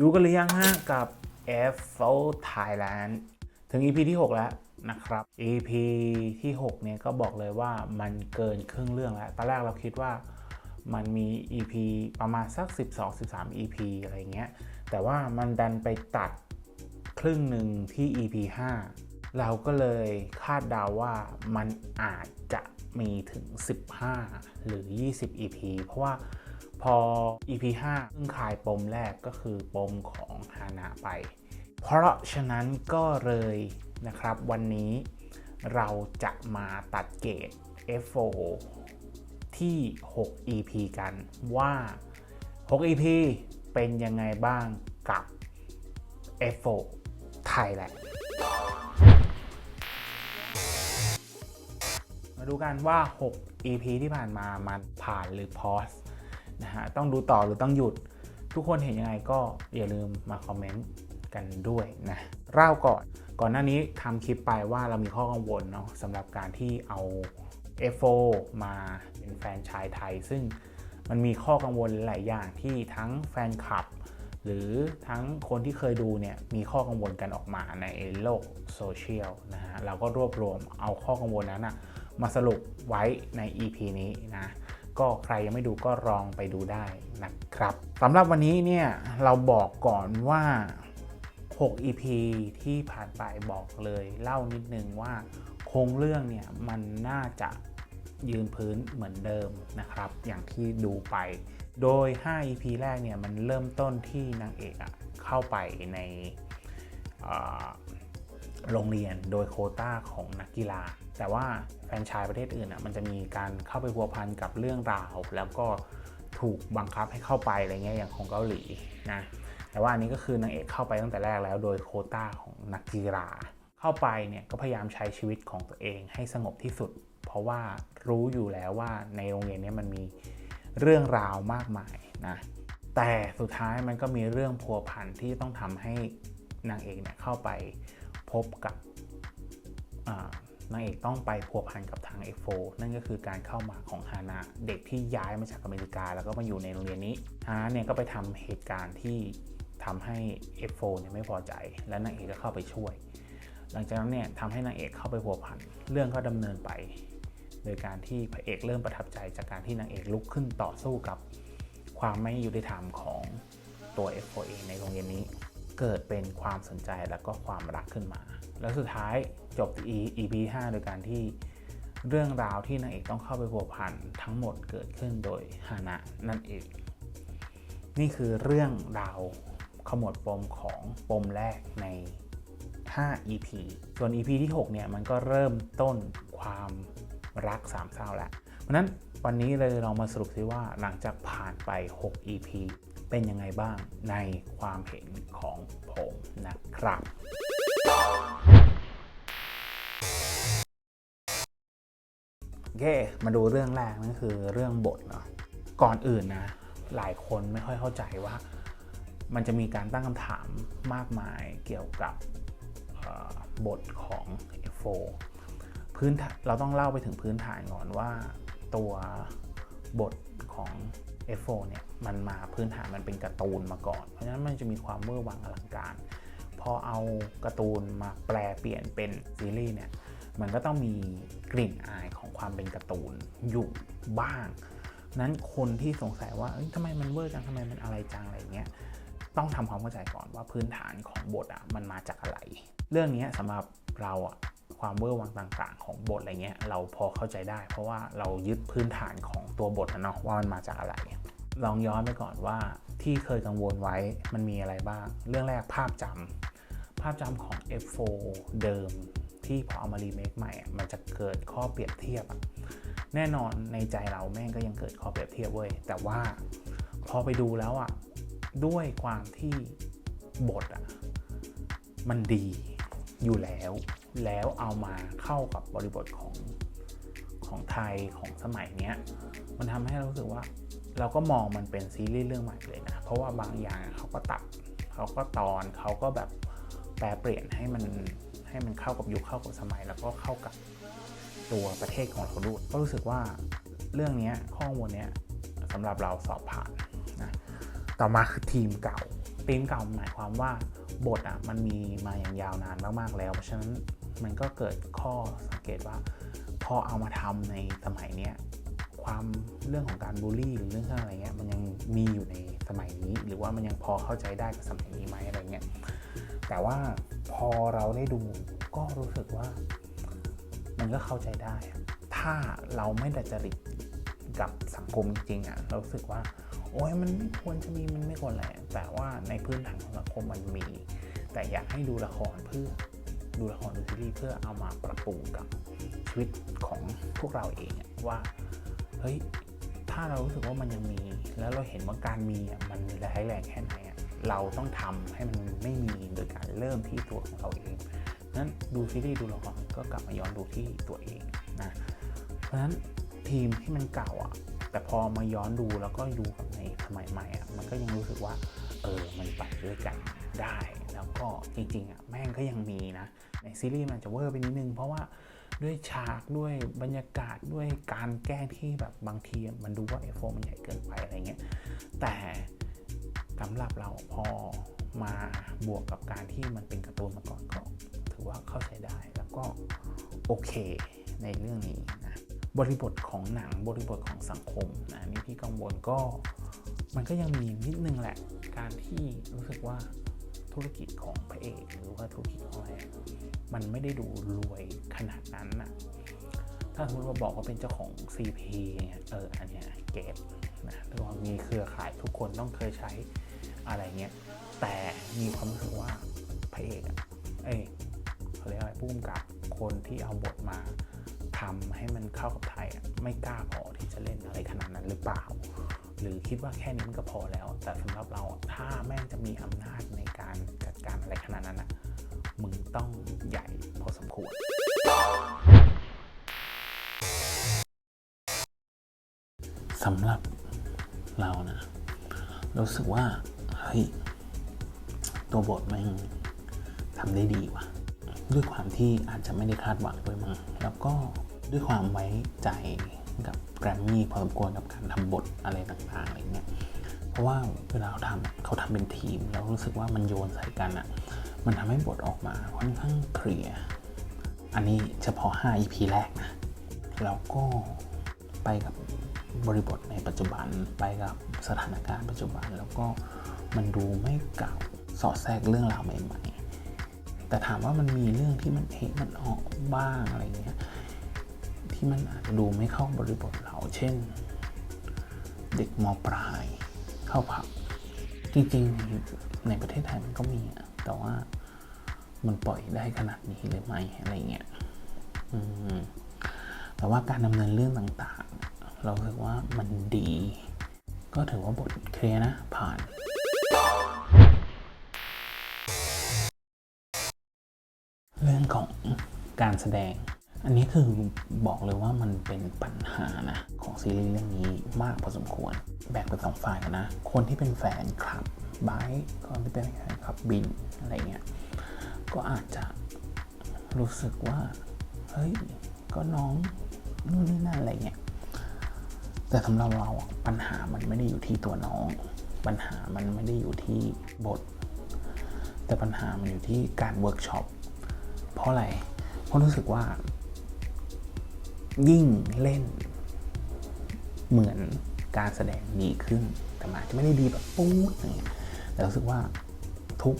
ดูกันหรือยังฮะกับ f f o Thailand ถึง EP ที่ 6 แล้วนะครับ EP ที่ 6 เนี่ยก็บอกเลยว่ามันเกินครึ่งเรื่องแล้ว ตอนแรกเราคิดว่ามันมี EP ประมาณสัก 12-13 EP อะไรเงี้ย แต่ว่ามันดันไปตัดครึ่งหนึ่งที่ EP 5 เราก็เลยคาดเดาว่ามันอาจจะมีถึง 15 หรือ 20 EP เพราะว่า พอ EP 5เพิ่งคลายปมแรกก็คือปมของฮานาไป เพราะฉะนั้นก็เลยนะครับวันนี้เราจะมาตัดเกรด F4 ที่ 6 EP กันว่า 6 EP เป็นยังไงบ้างกับ F4 ไทยแหละ มาดูกันว่า 6 EP ที่ผ่านมามันผ่านหรือพอส นะฮะต้องดูต่อหรือต้องหยุด ทุกคนเห็นยังไงก็อย่าลืมมาคอมเมนต์กันด้วยนะเล่าก่อนก่อนหน้านี้ทำคลิปไปว่าเรามีข้อกังวลเนาะสำหรับการที่เอา F4 มาเป็นแฟนชายไทย ซึ่งมันมีข้อกังวลหลายอย่างที่ทั้งแฟนคลับ หรือทั้งคนที่เคยดูเนี่ยมีข้อกังวลกันออกมาในโลกโซเชียลนะฮะเราก็รวบรวมเอาข้อกังวลนั้นนะมาสรุปไว้ใน EP นี้นะ ก็ใครยังไม่ดูก็ลองไปดูได้นะครับสำหรับวันนี้เนี่ยเราบอกก่อนว่า 6 EP ที่ผ่านไปบอกเลยเล่านิดนึงว่าโครงเรื่องเนี่ยมันน่าจะยืนพื้นเหมือนเดิมนะครับ อย่างที่ดูไป โดย 5 EP แรกเนี่ยมันเริ่มต้นที่นางเอกอะเข้าไปใน โรงเรียนโดยโคต้าของนักกีฬา แต่ว่าแฟนชายประเทศอื่นอะมันจะมีการเข้าไปพัวพันกับเรื่องราว แล้วก็ถูกบังคับให้เข้าไปอะไรเงี้ยอย่างของเกาหลีนะแต่ว่าอันนี้ก็คือนางเอกเข้าไปตั้งแต่แรกแล้ว โดยโคต้าของนักกีฬา เข้าไปเนี่ยก็พยายามใช้ชีวิตของตัวเองให้สงบที่สุด เพราะว่ารู้อยู่แล้วว่าในโรงเรียนนี้มันมีเรื่องราวมากมายนะแต่สุดท้ายมันก็มีเรื่องพัวพันที่ต้องทำให้นางเอกเนี่ยเข้าไป พบกับนางเอกต้องไปพัวพันกับทาง F4 นั่นก็คือการเข้ามาของฮานะเด็กที่ย้ายมาจากอเมริกา แล้วก็มาอยู่ในโรงเรียนนี้ฮานะเนี่ยก็ไปทำเหตุการณ์ที่ทำให้ F4 เนี่ยไม่พอใจ และนางเอกก็เข้าไปช่วย หลังจากนั้นเนี่ยทำให้นางเอกเข้าไปพัวพันเรื่องก็ดำเนินไป โดยการที่พระเอกเริ่มประทับใจจากการที่นางเอกลุกขึ้นต่อสู้กับความไม่ยุติธรรมของตัว F4A ในโรงเรียนนี้ เกิดเป็นความสนใจแล้วก็ความรักขึ้นมา แล้วสุดท้ายจบ EP 5โดยการที่เรื่องราวที่นางเอกต้องเข้าไปพัวพันทั้งหมดเกิดขึ้นโดยฮานะนั่นเอง นี่คือเรื่องราวขมวดปมของปมแรกใน 5 EP ส่วน EP ที่ 6 เนี่ย มันก็เริ่มต้นความรักสามเศร้าแล้ว เพราะฉะนั้นวันนี้เลยเรามาสรุปซิว่าหลังจากผ่านไป 6 EP เป็นยังไงบ้างในความเห็นของผมนะครับโอเคมาดูเรื่องแรกนั่นคือเรื่องบทเนาะก่อนอื่นนะ หลายคนไม่ค่อยเข้าใจว่า มันจะมีการตั้งคำถามมากมายเกี่ยวกับบทของ F4 พื้นเราต้องเล่าไปถึงพื้นฐานก่อนว่าตัวบทของ F4 เนี่ยมันมาพื้นฐานมันเป็นการ์ตูนมาก่อน เพราะฉะนั้นมันจะมีความเมื่อวังอลังการ พอเอาการ์ตูนมาแปลเปลี่ยนเป็นซีรีส์เนี่ยมันก็ต้องมีกลิ่นอายของความเป็นการ์ตูนอยู่บ้าง นั้นคนที่สงสัยว่าเอ้ยทำไมมันเวอร์จังทำไมมันอะไรจังอะไรเงี้ยต้องทำความเข้าใจก่อนว่าพื้นฐานของบทอะมันมาจากอะไร เรื่องนี้สำหรับเราอะความเวอร์วังต่าง ๆ ของบทอะไรเงี้ยเราพอเข้าใจได้ เพราะว่าเรายึดพื้นฐานของตัวบทนะเนาะว่ามันมาจากอะไร ลองย้อนไปก่อนว่าที่เคยกังวลไว้มันมีอะไรบ้าง เรื่องแรกภาพจำภาพจำของ F4 เดิมที่พอเอามารีเมคใหม่ มันจะเกิดข้อเปรียบเทียบ แน่นอนในใจเราแม่งก็ยังเกิดข้อเปรียบเทียบเว้ย แต่ว่าพอไปดูแล้วอะ ด้วยความที่บทอะ มันดีอยู่แล้ว แล้วเอามาเข้ากับบริบทของ ของไทยของสมัยเนี้ยมันทำให้เรารู้สึกว่า เราก็มองมันเป็นซีรีส์เรื่องใหม่เลยนะ เพราะว่าบางอย่างเขาก็ตัดเขาก็ตอนเขาก็แบบแปลเปลี่ยนให้มันให้มันเข้ากับยุคเข้ากับสมัย แล้วก็เข้ากับตัวประเทศของเราด้วยก็รู้สึกว่าเรื่องนี้ข้อมูลนี้สำหรับเราสอบผ่านนะต่อมาคือทีมเก่าธีมเก่าหมายความว่าบทอะมันมีมาอย่างยาวนานมากๆแล้ว เพราะฉะนั้นมันก็เกิดข้อสังเกตว่า พอเอามาทำในสมัยเนี้ยความเรื่องของการบูลลี่หรือเรื่องอะไรเงี้ยมันยังมีอยู่ในสมัยนี้ หรือว่ามันยังพอเข้าใจได้กับสมัยนี้ไหมอะไรเงี้ยแต่ว่าพอเราได้ดูก็รู้สึกว่า มันก็เข้าใจได้ ถ้าเราไม่ดัดจริตกับสังคมจริงๆอะเรารู้สึกว่า โอ้ยมันไม่ควรจะมีมันไม่ควรแหละแต่ว่าในพื้นฐานของสังคมมันมี แต่อยากให้ดูละครเพื่อดูละครดูซีรีส์เพื่อเอามาปรับปรุงกับ ชีวิตของพวกเราเองว่าเฮ้ยถ้าเรารู้สึกว่ามันยังมี แล้วเราเห็นว่าการมีมันร้ายแรงแค่ไหนเราต้องทำให้มันไม่มีโดยการเริ่มที่ตัวของเราเองนั้นดูซีรีส์ดูละครก็กลับมาย้อนดูที่ตัวเองนะเพราะฉะนั้นทีมที่มันเก่าอะแต่พอมาย้อนดูแล้วก็ดูกับในสมัยใหม่อะมันก็ยังรู้สึกว่าเออมันไปด้วยกันได้ แล้วก็จริงๆอะแม่งก็ยังมีนะในซีรีส์มันจะเวอร์ไปนิดนึงเพราะว่า ด้วยฉากด้วยบรรยากาศด้วยการแกล้งที่แบบบางทีมันดูว่าไอโฟมันใหญ่เกินไปอะไรเงี้ย แต่สำหรับเราพอมาบวกกับการที่มันเป็นการ์ตูนมาก่อนก็ถือว่าเข้าใจได้แล้วก็โอเคในเรื่องนี้นะบริบทของหนังบริบทของสังคมนะนี่ที่กังวลก็มันก็ยังมีนิดนึงแหละ การที่รู้สึกว่า ธุรกิจของพระเอกหรือว่าธุรกิจของอะไรมันไม่ได้ดูรวยขนาดนั้นน่ะถ้าสมมติว่าบอกว่าเป็นเจ้าของ CP เนี่ยเอออันเนี้ยเก็ตนะหรือว่ามีเครือข่ายทุกคนต้องเคยใช้อะไรเงี้ยแต่มีความรู้สึกว่าพระเอกอะเอ้ยเขาเรียกอะไรผู้กำกับคนที่เอาบทมาทำให้มันเข้ากับไทยไม่กล้าพอที่จะเล่นอะไรขนาดนั้นหรือเปล่า หรือคิดว่าแค่นี้มันก็พอแล้ว แต่สำหรับเราถ้าแม่งจะมีอำนาจในการจัดการอะไรขนาดนั้นอะมึงต้องใหญ่พอสมควรสำหรับเรานะรู้สึกว่าเฮ้ยตัวบทแม่งทำได้ดีว่ะ ด้วยความที่อาจจะไม่ได้คาดหวังด้วยมั้งแล้วก็ด้วยความไว้ใจ กับแกรมมี่พอสมควรกับการทำบทอะไรต่างๆอะไรเงี้ยเพราะว่าเวลาเขาทำเขาทำเป็นทีมแล้วรู้สึกว่ามันโยนใส่กันอะมันทำให้บทออกมาค่อนข้างเคลียร์อันนี้เฉพาะ 5 EP แรกนะแล้วก็ไปกับบริบทในปัจจุบันไปกับสถานการณ์ปัจจุบัน แล้วก็มันดูไม่เก่าสอดแทรกเรื่องราวใหม่ ๆ แต่ถามว่ามันมีเรื่องที่มันเอะมันออกบ้างอะไรเงี้ย ที่มันอาจจะดูไม่เข้าบริบทเรา เช่น เด็กมปลายเข้าผับ จริงๆ ในประเทศไทยมันก็มีอะแต่ว่ามันปล่อยได้ขนาดนี้หรือไม่อะไรเงี้ยแต่ว่าการดำเนินเรื่องต่างๆ เราคิดว่ามันดี ก็ถือว่าบทเคลียร์นะผ่านเรื่องของการแสดง อันนี้คือบอกเลยว่ามันเป็นปัญหานะของซีรีส์เรื่องนี้มากพอสมควร แบ่งเป็นสองฝ่ายนะ คนที่เป็นแฟนคลับไบค์คนที่เป็นแฟนคลับบินอะไรเงี้ย ก็อาจจะรู้สึกว่า เฮ้ย ก็น้องนู่นนี่นั่นอะไรเงี้ย แต่สำหรับเราปัญหามันไม่ได้อยู่ที่ตัวน้อง ปัญหามันไม่ได้อยู่ที่บท แต่ปัญหามันอยู่ที่การเวิร์กช็อป เพราะอะไร เพราะรู้สึกว่า ยิ่งเล่น เหมือนการแสดงดีขึ้น แต่มันอาจจะไม่ได้ดีแบบปู๊ดอะไรเงี้ยแต่รู้สึกว่าทุก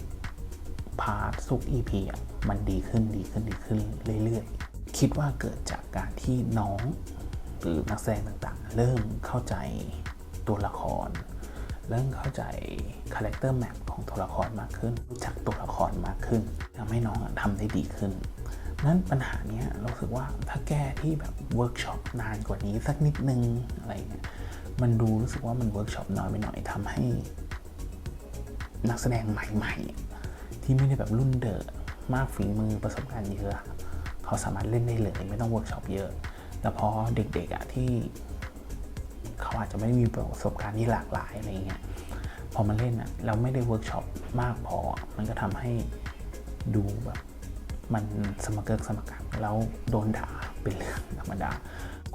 พาร์ททุก EP อะมันดีขึ้นดีขึ้นดีขึ้นเรื่อยๆ คิดว่าเกิดจากการที่น้องหรือนักแสดงต่างๆ เริ่มเข้าใจตัวละคร เริ่มเข้าใจคาแรคเตอร์แมปของตัวละครมากขึ้น รู้จักตัวละครมากขึ้นทำให้น้องทำได้ดีขึ้น นั้นปัญหาเนี้ยเราสึกว่าถ้าแก้ที่แบบเวิร์กช็อปนานกว่านี้สักนิดนึงอะไรเงี้ยมันดูรู้สึกว่ามันเวิร์กช็อปน้อยไปหน่อยทำให้ นักแสดงใหม่ๆ ที่ไม่ได้แบบรุ่นเดอะมากฝีมือประสบการณ์เยอะเขาสามารถเล่นได้เลยไม่ต้องเวิร์กช็อปเยอะ แต่พอเด็กๆอะที่เขาอาจจะไม่มีประสบการณ์ที่หลากหลายอะไรเงี้ยพอมาเล่นอะเราไม่ได้เวิร์กช็อปมากพอ มันก็ทำให้ดูแบบ มันสมเกิกสมกันแล้วโดนด่าเป็นเรื่องธรรมดา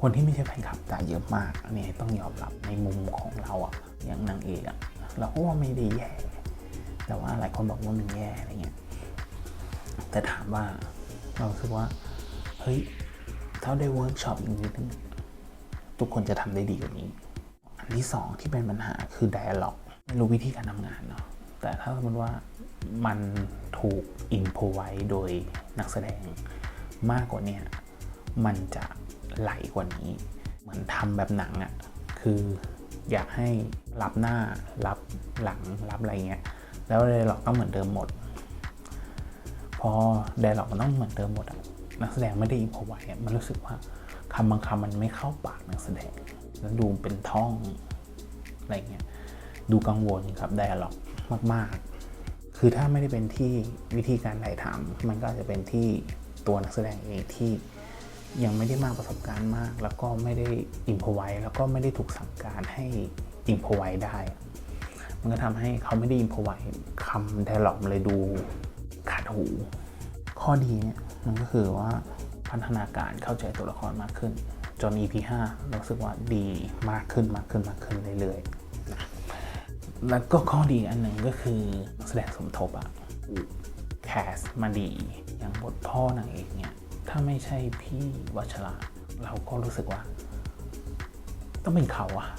คนที่ไม่ใช่แฟนคลับด่าเยอะมากอันนี้ต้องยอมรับในมุมของเราอะอย่างนางเอกอะเราก็ว่าไม่ได้แย่ แต่ว่าหลายคนบอกว่ามันแย่อะไรเงี้ยแต่ถามว่าเรารู้สึกว่าเฮ้ยถ้าได้เวิร์กช็อปอีกนิดนึงทุกคนจะทำได้ดีกว่านี้ อันที่สองที่เป็นปัญหาคือ dialog ไม่รู้วิธีการทำงานเนาะแต่ถ้าสมมติว่ามัน ถูกอินโพไว้โดยนักแสดงมากกว่านี้มันจะไหลกว่านี้ เหมือนทำแบบหนังอะ่ะคืออยากให้รับหน้ารับหลังรับอะไรเงี้ยแล้วเลยหลอกต้องเหมือนเดิมหมด พอไดร็อกมันต้องเหมือนเดิมหมดอะนักแสดงไม่ได้อินพอไว้มันรู้สึกว่าคำบางคำมันไม่เข้าปากนักแสดง แล้วดูเป็นท่องอะไรเงี้ยดูกังวลกับไดร็อกมาก ๆ คือถ้าไม่ได้เป็นที่วิธีการถ่ายทำมันก็อาจจะเป็นที่ตัวนักแสดงเองที่ยังไม่ได้มากประสบการณ์มาก แล้วก็ไม่ได้อินพอไว้แล้วก็ไม่ได้ถูกสั่งการให้อินพอไว้ได้ มันก็ทำให้เขาไม่ได้อินพอไว้คำไดร็อกเลยดูขาดหู ข้อดีเนี่ยมันก็คือว่าพัฒนาการเข้าใจตัวละครมากขึ้น จน EP 5เรารู้สึกว่าดีมากขึ้นมากขึ้นมากขึ้นเรื่อยๆนะ แล้วก็ข้อดีอันหนึ่งก็คือแสดงสมทบอะแคสมาดี อย่างบทพ่อนางเอกเนี่ย ถ้าไม่ใช่พี่วัชระ เราก็รู้สึกว่า ต้องเป็นเขาอะ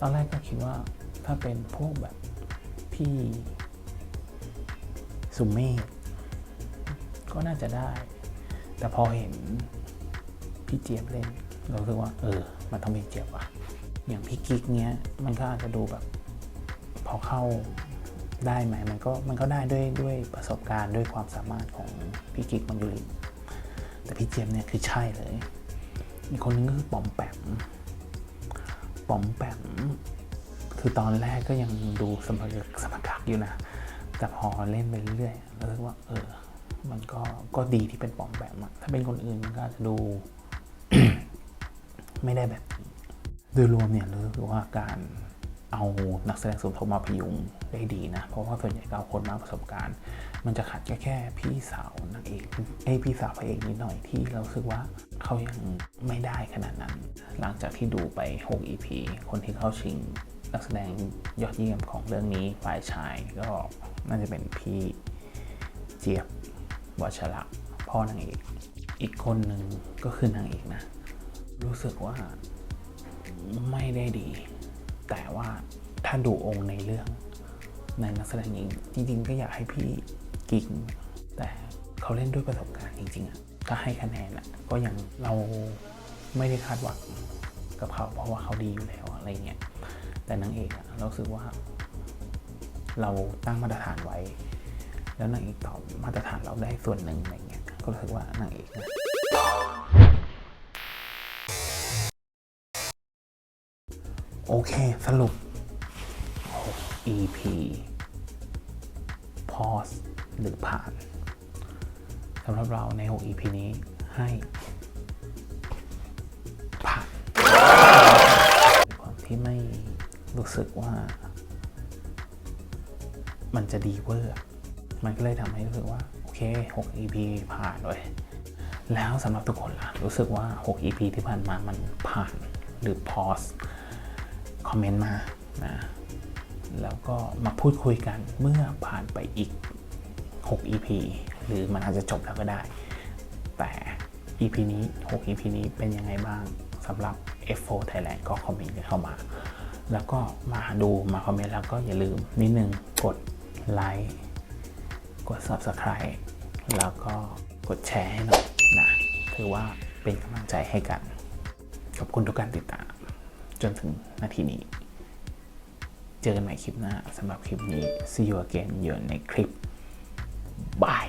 ตอนแรกก็คิดว่าถ้าเป็นพวกแบบพี่สุมเมธก็น่าจะได้ แต่พอเห็นพี่เจี๊ยบเล่น เราคิดว่า เออ มันต้องมีเจี๊ยบว่ะ อย่างพี่กิ๊กเนี้ยมันก็อาจจะดูแบบพอเข้าได้ไหมมันก็มันก็ได้ด้วยด้วยประสบการณ์ด้วยความสามารถของพี่กิ๊กมังยุรินแต่พี่เจี๊ยบเนี่ยคือใช่เลย อีกคนนึงก็คือปอมแปมปอมแปมคือตอนแรกก็ยังดูสมรรถสมรรถอยู่นะ แต่พอเล่นไปเรื่อยๆรู้สึกว่า เออ มันก็ก็ดีที่เป็นปอมแปมอะถ้าเป็นคนอื่นมันก็อาจจะดู ไม่ได้แบบนี้ ดยรวมเนี่ยรู้สึกว่าการเอานักแสดงสมทบมาพยุงได้ดีนะ เพราะว่าส่วนใหญ่ก็เอาคนมากประสบการณ์ มันจะขัดแค่แค่พี่สาวนางเอกเอพี่สาวพระเอกนิดหน่อยที่เราสึกว่าเขายังไม่ได้ขนาดนั้น หลังจากที่ดูไป 6 EP คนที่เข้าชิงนักแสดงยอดเยี่ยมของเรื่องนี้ฝ่ายชายก็น่าจะเป็นพี่เจี๊ยบวัชระพ่อนางเอก อีกคนหนึ่งก็คือนางเอกนะ รู้สึกว่า ไม่ได้ดี แต่ว่าถ้าดูองค์ในเรื่องในนักแสดงหญิงจริงๆก็อยากให้พี่กิ๊กแต่เขาเล่นด้วยประสบการณ์จริงๆอะถ้าให้คะแนนอะก็ยังเราไม่ได้คาดหวังกับเขาเพราะว่าเขาดีอยู่แล้วอะไรเงี้ยแต่นางเอกอะเราสึกว่า เราตั้งมาตรฐานไว้ แล้วนางเอกตอบมาตรฐานเราได้ส่วนหนึ่งอะไรเงี้ยก็รู้สึกว่านางเอกนะ โอเค สรุป6 EP pause หรือผ่านสำหรับเราใน 6 EP นี้ให้ผ่านความที่ไม่รู้สึกว่า มันจะดีเวอร์ มันก็เลยทำให้รู้สึกว่า โอเค 6 EP ผ่านเลย แล้วสำหรับทุกคนล่ะ รู้สึกว่า 6 EP ที่ผ่านมามันผ่านหรือ pause คอมเมนต์มานะแล้วก็มาพูดคุยกันเมื่อผ่านไปอีก 6 EP หรือมันอาจจะจบแล้วก็ได้ แต่ EP นี้ 6 EP นี้เป็นยังไงบ้างสำหรับ F4 Thailand ก็คอมเมนต์กันเข้ามา แล้วก็มาดูมาคอมเมนต์แล้วก็อย่าลืมนิดนึงกดไลค์กด Subscribe แล้วก็กดแชร์ให้หน่อยนะ ถือว่าเป็นกำลังใจให้กัน ขอบคุณทุกการติดตาม จนถึงนาทีนี้ เจอกันใหม่คลิปหน้าสำหรับคลิปนี้ see you again อยู่ในคลิปบาย